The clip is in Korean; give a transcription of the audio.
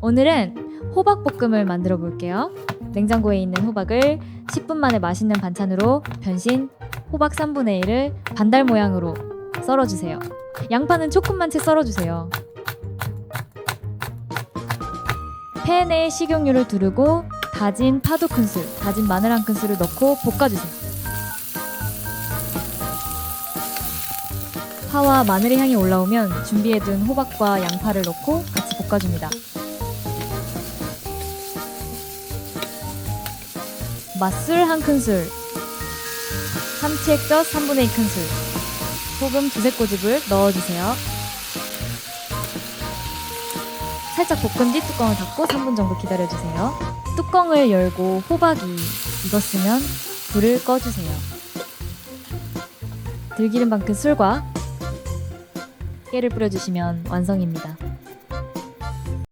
오늘은 호박볶음을 만들어 볼게요. 냉장고에 있는 호박을 10분 만에 맛있는 반찬으로 변신 호박 3분의 1을 반달 모양으로 썰어주세요. 양파는 조금만 채 썰어주세요. 팬에 식용유를 두르고 다진 파도 큰술, 다진 마늘 한 큰술을 넣고 볶아주세요. 파와 마늘의 향이 올라오면 준비해둔 호박과 양파를 넣고 같이 볶아줍니다. 맛술 한 큰술, 참치 액젓 3분의 2 큰술, 소금 두세 꼬집을 넣어주세요. 살짝 볶은 뒤 뚜껑을 닫고 3분 정도 기다려주세요. 뚜껑을 열고 호박이 익었으면 불을 꺼주세요. 들기름 반 큰술과 깨를 뿌려주시면 완성입니다.